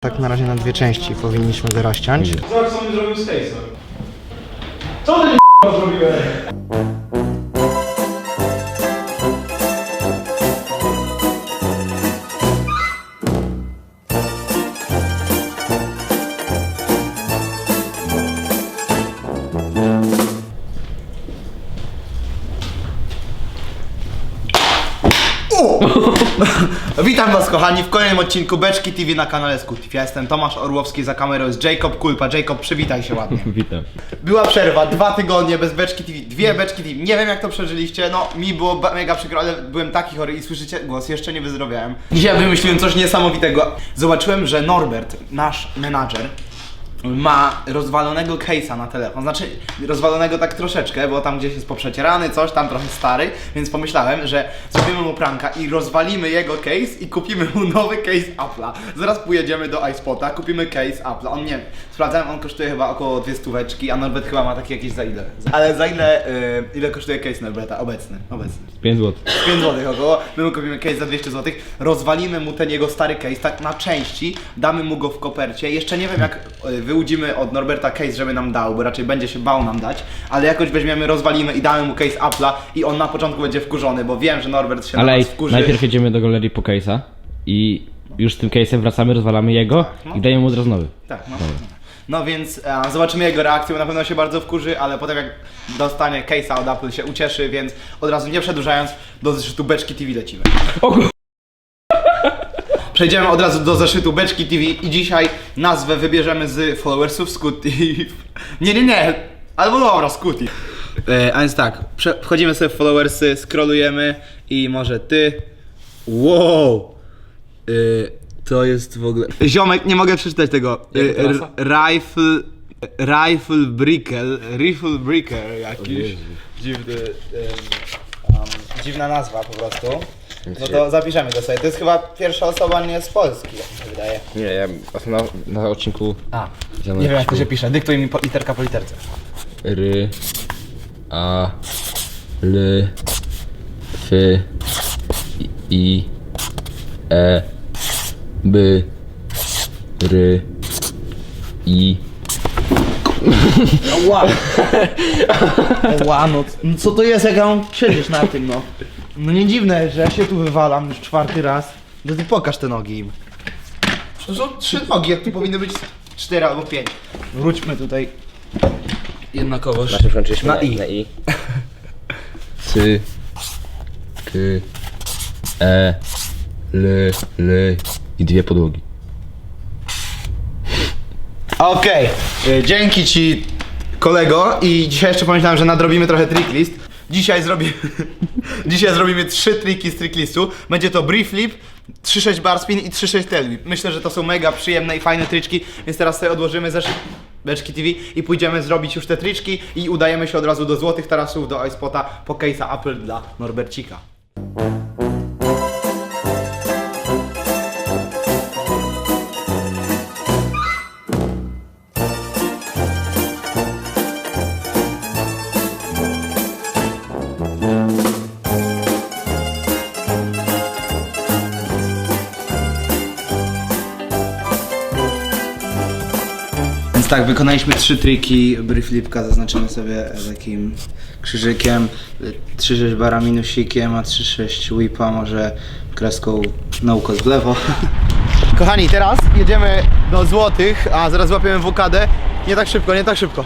Tak na razie na dwie części powinniśmy go. Zobacz co mi zrobił z. Co ty zrobiłeś? Witam was kochani w kolejnym odcinku Beczki TV na kanale Skutif. Ja jestem Tomasz Orłowski, za kamerą jest Jacob Kulpa. Jacob, przywitaj się ładnie. Witam. Była przerwa, dwa tygodnie bez Beczki TV, dwie Beczki TV. Nie wiem jak to przeżyliście, no mi było mega przykro, ale byłem taki chory i słyszycie głos, jeszcze nie wyzdrowiałem. Dzisiaj wymyśliłem coś niesamowitego. Zobaczyłem, że Norbert, nasz menadżer, ma rozwalonego case'a na telefon. Znaczy, rozwalonego tak troszeczkę, bo tam gdzieś jest poprzecierany, coś tam trochę stary, więc pomyślałem, że zrobimy mu pranka i rozwalimy jego case i kupimy mu nowy case Apple'a. Zaraz pojedziemy do iSpota, kupimy case Apple'a. On nie, sprawdzałem, on kosztuje chyba około dwie stóweczki, a Norbert chyba ma taki jakieś za ile. Ale za ile, y, ile kosztuje case Norberta? Obecny, obecny. 5 zł. 5 zł około, my mu kupimy case za 200 zł, rozwalimy mu ten jego stary case tak na części, damy mu go w kopercie. Jeszcze nie wiem jak y, wyłudzimy od Norberta case, żeby nam dał, bo raczej będzie się bał nam dać, ale jakoś weźmiemy, rozwalimy i damy mu case Apple'a i on na początku będzie wkurzony, bo wiem, że Norbert się Ale na ej, nas wkurzy. najpierw jedziemy do galerii po case'a i już z tym case'em wracamy, rozwalamy jego no. i dajemy mu od razu nowy. Tak, no. No więc e, zobaczymy jego reakcję, bo na pewno się bardzo wkurzy, ale potem jak dostanie case'a od Apple się ucieszy, więc od razu nie przedłużając, do zeszytu Beczki TV lecimy. O kur... Przejdziemy od razu do zeszytu Beczki TV i dzisiaj nazwę wybierzemy z followersów Scootif. Nie, nie, nie, albo dobra, Scootif. E, a więc tak, prze- wchodzimy sobie w followersy, scrollujemy i może ty... Wow! E, to jest w ogóle... Ziomek, nie mogę przeczytać tego. E, r- rifle... Rifle Brickle, Rifle Bricker jakiś. Dziwny, em, dziwna nazwa po prostu. No to zapiszemy go sobie. To jest chyba pierwsza osoba nie z Polski, jak mi się wydaje. Nie, ja na, na odcinku A, nie wiem jak to się pisze. Dyktuj mi po, literka po literce. ry, a, l, f, i, i, e, b, ry, i, Ła! Ła, no, no co to jest, jak ja mam siedzieć na tym, no? No nie dziwne, że ja się tu wywalam już czwarty raz. No ty pokaż te nogi im. To są trzy nogi, jak tu powinny być cztery albo pięć. Wróćmy tutaj jednakowoż. Na na, i. na i. Cy, k, e, l, l i dwie podłogi. Okej, y, dzięki ci kolego i dzisiaj jeszcze pomyślałem, że nadrobimy trochę tricklist. Dzisiaj zrobimy, dzisiaj zrobimy trzy triki z tricklistu. Będzie to brief flip, 3-6 bar spin i 3-6 tail whip. Myślę, że to są mega przyjemne i fajne tryczki, więc teraz sobie odłożymy zeszyt Beczki TV i pójdziemy zrobić już te tryczki i udajemy się od razu do złotych tarasów, do iSpota po case'a Apple dla Norbercika. Więc tak, wykonaliśmy trzy triki. Brieflipka zaznaczymy sobie takim krzyżykiem, 3-6 bara minusikiem, a 3-6 whipa może kreską nauko w lewo. Kochani, teraz jedziemy do Złotych, a zaraz złapiemy WKD. Nie tak szybko, nie tak szybko.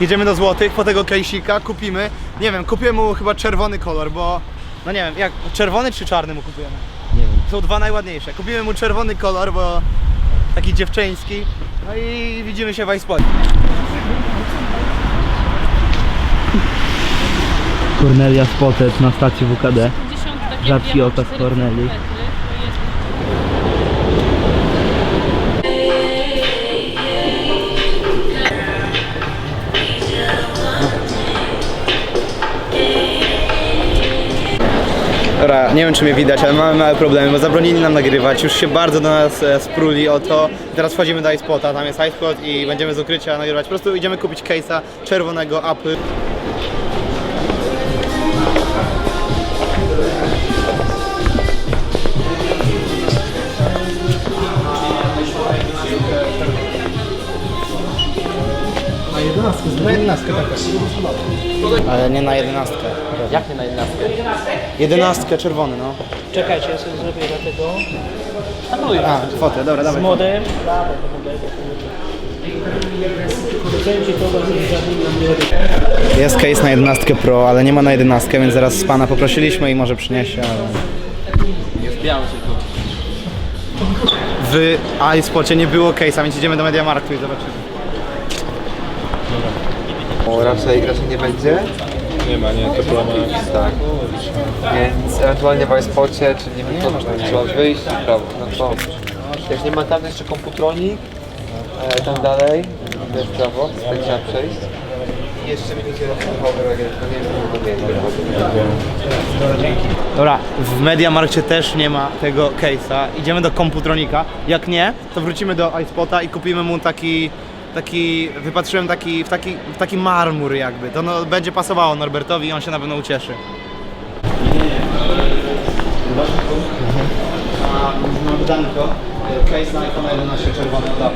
Jedziemy do Złotych, po tego kejsika kupimy, nie wiem, kupię mu chyba czerwony kolor, bo no nie wiem, jak czerwony czy czarny mu kupujemy? Nie wiem. Są dwa najładniejsze. Kupimy mu czerwony kolor, bo taki dziewczyński. No i widzimy się w iSpocie. Cornelia Spotted na stacji WKD. 50, takie Rzadki okaz cztery nie wiem czy mnie widać, ale mamy małe problemy, bo zabronili nam nagrywać, już się bardzo do nas e, spruli o to. Teraz wchodzimy do iSpota, tam jest iSpot i będziemy z ukrycia nagrywać. Po prostu idziemy kupić case'a czerwonego Apple. Na jedenastkę taką. Ale nie na jedenastkę. Jak nie na jedenastkę? Jedenastkę czerwony, no. Czekajcie, ja sobie zrobię dlatego. A, fotę, dobra, Z dawaj. modem. Jest case na jedenastkę Pro, ale nie ma na jedenastkę, więc zaraz z pana poprosiliśmy i może przyniesie. Ale... Jest biały tylko. W iSpocie nie było case'a, więc idziemy do Mediamarktu i zobaczymy. O, raczej, raczej nie będzie. Nie ma, nie, to była Tak. Więc ewentualnie w iSpocie, czy nie wiem, to trzeba wyjść i prawo. No to jak nie ma tam jeszcze komputronik, e, tam dalej, jest prawo, tutaj trzeba przejść. I jeszcze będziecie rozmowy, jak to nie wiem. Dobra, w Mediamarkcie też nie ma tego case'a. Idziemy do komputronika. Jak nie, to wrócimy do iSpota i kupimy mu taki. Taki, wypatrzyłem taki, w taki, w taki marmur jakby. To no, będzie pasowało Norbertowi i on się na pewno ucieszy. Mam danko. Case na iPhone 11 czerwony od.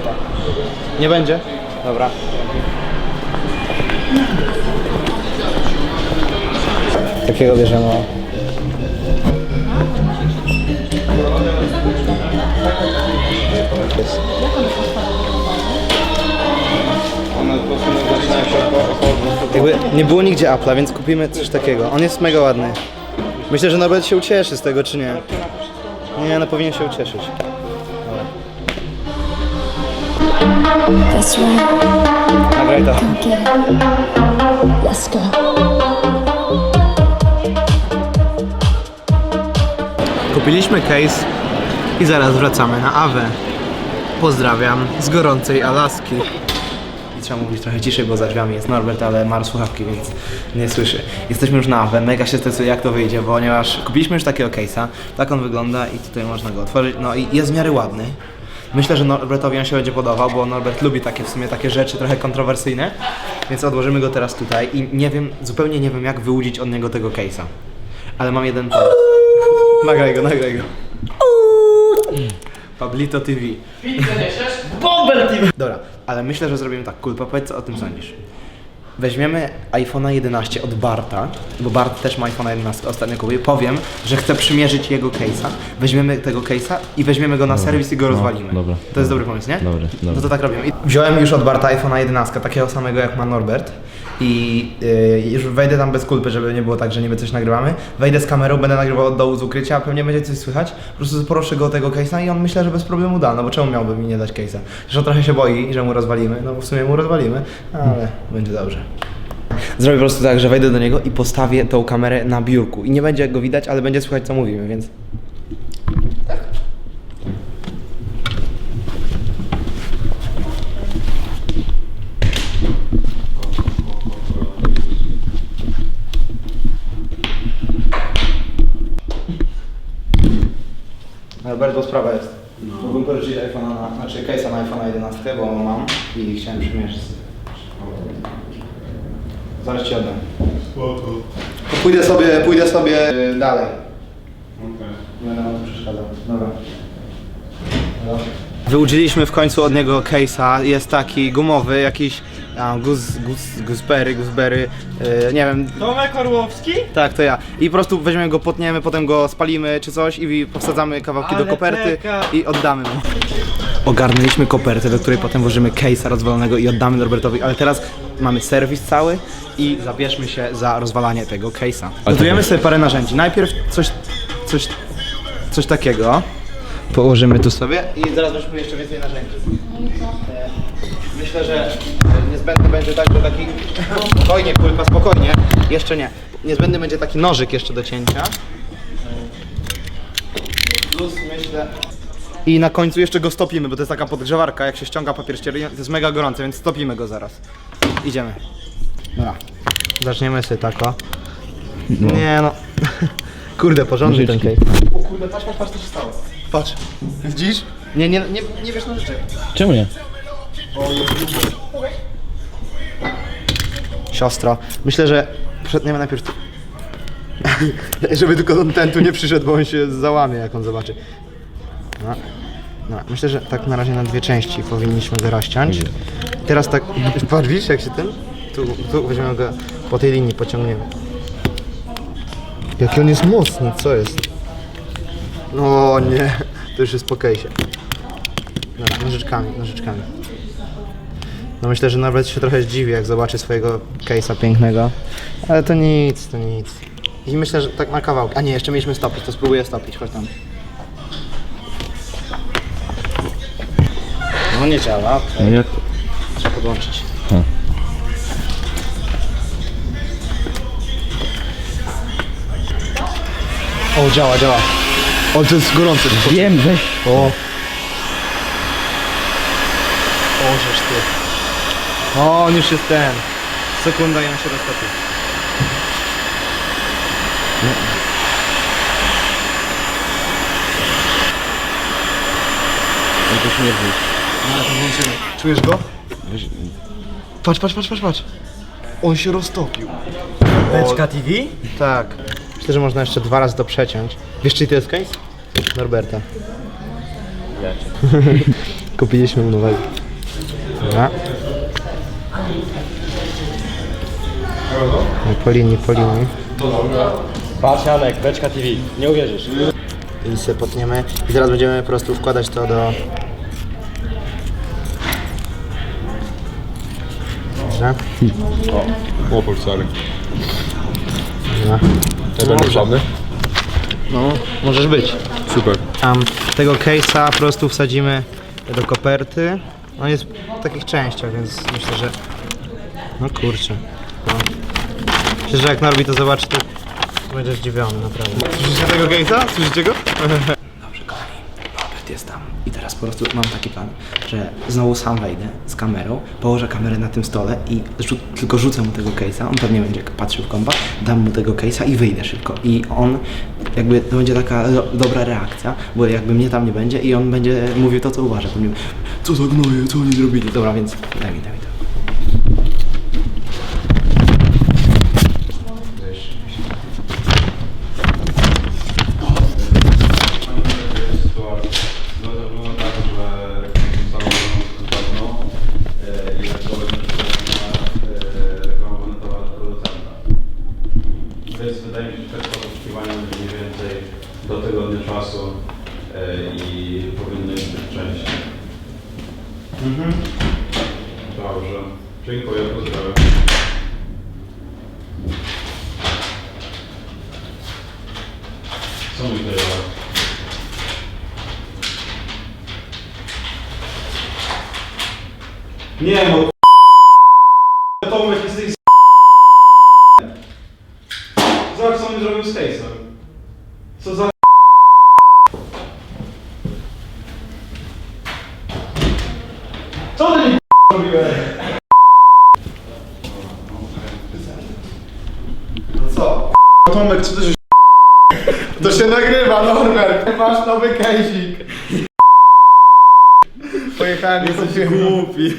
Nie będzie? Dobra. Takiego bierzemy. o. Jakby nie było nigdzie Apple'a, więc kupimy coś takiego. On jest mega ładny. Myślę, że Norbert się ucieszy z tego, czy nie. Nie, no powinien się ucieszyć. That's right, Nagraj to. Let's go. Kupiliśmy case i zaraz wracamy na Awę. Pozdrawiam z gorącej Alaski. Trzeba mówić trochę ciszej, bo za drzwiami jest Norbert, ale ma słuchawki, więc nie słyszy. Jesteśmy już na Awę, mega się stresuje jak to wyjdzie, ponieważ kupiliśmy już takiego case'a, tak on wygląda i tutaj można go otworzyć, no i jest w miarę ładny. Myślę, że Norbertowi on się będzie podobał, bo Norbert lubi takie w sumie takie rzeczy trochę kontrowersyjne, więc odłożymy go teraz tutaj i nie wiem, zupełnie nie wiem jak wyłudzić od niego tego case'a. Ale mam jeden pomysł. Nagraj go, nagraj go. Pablito TV. Bomber TV! Dobra, ale myślę, że zrobimy tak. Kulpa, powiedz co o tym sądzisz. Weźmiemy iPhone'a 11 od Barta, bo Bart też ma iPhone'a 11, ostatnio kupił. Powiem, że chcę przymierzyć jego case'a. Weźmiemy tego case'a i weźmiemy go na serwis i go rozwalimy. dobra. To jest dobry pomysł, nie? Dobry, No dobry. to tak robimy. I wziąłem już od Barta iPhone'a 11, takiego samego jak ma Norbert. I yy, już wejdę tam bez kulpy, żeby nie było tak, że niby coś nagrywamy. Wejdę z kamerą, będę nagrywał od dołu z ukrycia, pewnie będzie coś słychać. Po prostu proszę go o tego case'a i on myślę, że bez problemu da, no bo czemu miałby mi nie dać case'a? Zresztą trochę się boi, że mu rozwalimy, no bo w sumie mu rozwalimy, ale będzie dobrze. Zrobię po prostu tak, że wejdę do niego i postawię tą kamerę na biurku. I nie będzie go widać, ale będzie słychać co mówimy, więc... Albert, bo sprawa jest. Mógłbym pożyczyć iPhone'a na, znaczy case'a na iPhone'a 11, bo mam i chciałem przymierzyć. Zaraz ci oddam. Pójdę sobie, pójdę sobie y, dalej. Nie będę mu przeszkadzał. Dobra. Wyuczyliśmy w końcu od niego case'a. Jest taki gumowy, jakiś a, guz, guz, yy, nie wiem. Tomek Orłowski? Tak, to ja. I po prostu weźmiemy go, potniemy, potem go spalimy czy coś i powsadzamy kawałki do Ale koperty beka. i oddamy mu. Ogarnęliśmy kopertę, do której potem włożymy case'a rozwalonego i oddamy Norbertowi, ale teraz mamy serwis cały i zabierzmy się za rozwalanie tego case'a. Gotujemy sobie parę narzędzi. Najpierw coś, coś, coś takiego. Położymy tu sobie i zaraz weźmy jeszcze więcej narzędzi. E, Myślę, że niezbędny będzie także taki... Spokojnie, kulpa, spokojnie. Jeszcze nie. Niezbędny będzie taki nożyk jeszcze do cięcia. Plus myślę... I na końcu jeszcze go stopimy, bo to jest taka podgrzewarka, jak się ściąga papier ścierny, to jest mega gorące, więc stopimy go zaraz. Idziemy. Dobra. Zaczniemy sobie tako. Nie no. Kurde, porządny ten. O kurde, patrz, patrz, patrz co się stało. Patrz. Widzisz? Nie, nie, nie, nie wiesz nożyczek. Czemu nie? Siostro, myślę, że przetniemy najpierw tu. Żeby tylko ten, ten tu nie przyszedł, bo on się załamie, jak on zobaczy. No. No, myślę, że tak na razie na dwie części powinniśmy go rozciąć. Teraz tak, patrz, widzisz jak się ten? tu, tu weźmiemy go po tej linii, pociągniemy. Jaki on jest mocny, co jest? No nie, to już jest po case'ie. Dobra, nożyczkami, nożyczkami. No myślę, że nawet się trochę zdziwi, jak zobaczy swojego case'a pięknego. Ale to nic, to nic. I myślę, że tak na kawałki. A nie, jeszcze mieliśmy stopić, to spróbuję stopić, chodź tam. No nie działa, No jak? trzeba podłączyć. O, działa, działa. O, to jest gorące. Wiem, weź. O. O, żeż ty. O, on już jest ten. Sekunda i on się roztopi. On to śmierdzi. Czujesz go? Patrz, patrz, patrz, patrz, patrz. On się roztopił. Beczka TV? Tak. Myślę, że można jeszcze dwa razy to przeciąć. Wiesz, czy to jest case? Norberta. Kupiliśmy mu nowego. Dobra. No, Po linii, po linii. Patrz Janek, Beczka TV, nie uwierzysz. I sobie potniemy. I teraz będziemy po prostu wkładać to do... Dobrze. O, sorry. Dobra. To będę żadny? No, możesz być. Super. Tam tego case'a po prostu wsadzimy do koperty. On jest w takich częściach, więc myślę, że... No kurczę. No. Myślę, że jak Norbi to zobaczy, to będzie zdziwiony, naprawdę. Słyszycie tego case'a? Słyszycie go? Jest tam. I teraz po prostu mam taki plan, że znowu sam wejdę z kamerą, położę kamerę na tym stole i rzu- tylko rzucę mu tego case'a. On pewnie będzie patrzył w kompa, dam mu tego case'a i wyjdę szybko. I on, jakby to będzie taka do, dobra reakcja, bo jakby mnie tam nie będzie i on będzie mówił to, co uważa. Pewnie, co za gnoje, co oni zrobili? Dobra, więc daj mi, daj mi to. Będzie mniej więcej do tygodnia czasu e, i powinno ich być częściej. Mhm. Dobrze. Dziękuję, pozdrawiam. Co mi tutaj Nie no, Tomek jesteś Zobacz co mi zrobił z case'em. Co za Co ty mi robiłeś? Co? Tomek, co ty żeś To się nagrywa, Norbert! Masz nowy kejzik! Pojechałem, jesteś głupi.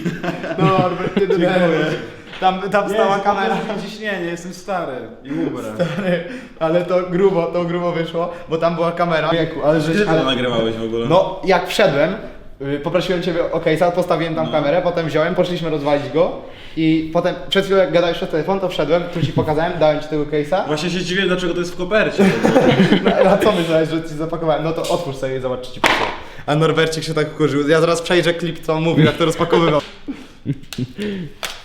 Norbert, ty denerwujesz. Tam, tam stała kamera. ciśnienie, jestem stary i umrę. Stary, ale to grubo, to grubo wyszło, bo tam była kamera. Wieku, ale żeś, ale, nagrywałeś w ogóle? No, jak wszedłem, y, poprosiłem ciebie o case'a, postawiłem tam kamerę, potem wziąłem, poszliśmy rozwalić go i potem przed chwilą jak gadałeś przez telefon, to wszedłem, tu ci pokazałem, dałem ci tego case'a. Właśnie się dziwię, dlaczego to jest w kopercie. No, a co myślałeś, że ci zapakowałem? No to otwórz sobie i zobacz, czy ci pasuje. A Norbercik się tak ukurzył. Ja zaraz przejrzę klip, co on mówił, jak to rozpakowywał.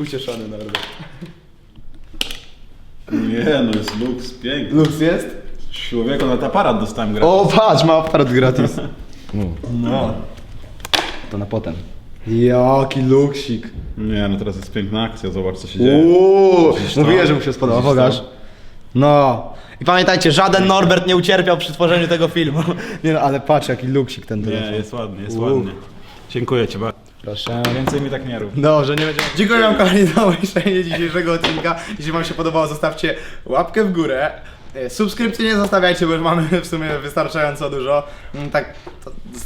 Ucieszony Norbert. Nie no, jest luks, piękny. Lux jest? Człowieku, nawet aparat dostałem grać. O, patrz, ma aparat gratis. No. To na potem. Jaki luksik. Nie no, teraz jest piękna akcja, zobacz co się dzieje. Uuu, Widzisz to? mówiłem, że mu się spodoba, Widzisz pokaż. No. I pamiętajcie, żaden Norbert nie ucierpiał przy tworzeniu tego filmu. Nie no, ale patrz jaki luksik ten Nie, telefon. jest ładny, jest Uuu. ładny. Dziękuję ci bardzo. Proszę. Więcej mi tak nie rób. Dobrze, nie będziemy. Dziękuję wam kochani za obejrzenie dzisiejszego odcinka. Jeśli wam się podobało, zostawcie łapkę w górę. E, Subskrypcji nie zostawiajcie, bo już mamy w sumie wystarczająco dużo. Mm, Tak,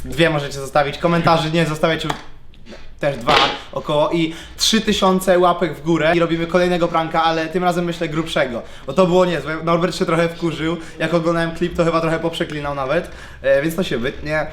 dwie możecie zostawić. Komentarzy nie zostawiajcie też dwa około i 3000 łapek w górę i robimy kolejnego pranka, ale tym razem myślę grubszego, bo to było niezłe. Norbert się trochę wkurzył, jak oglądałem klip to chyba trochę poprzeklinał nawet, e, więc to się wytnie.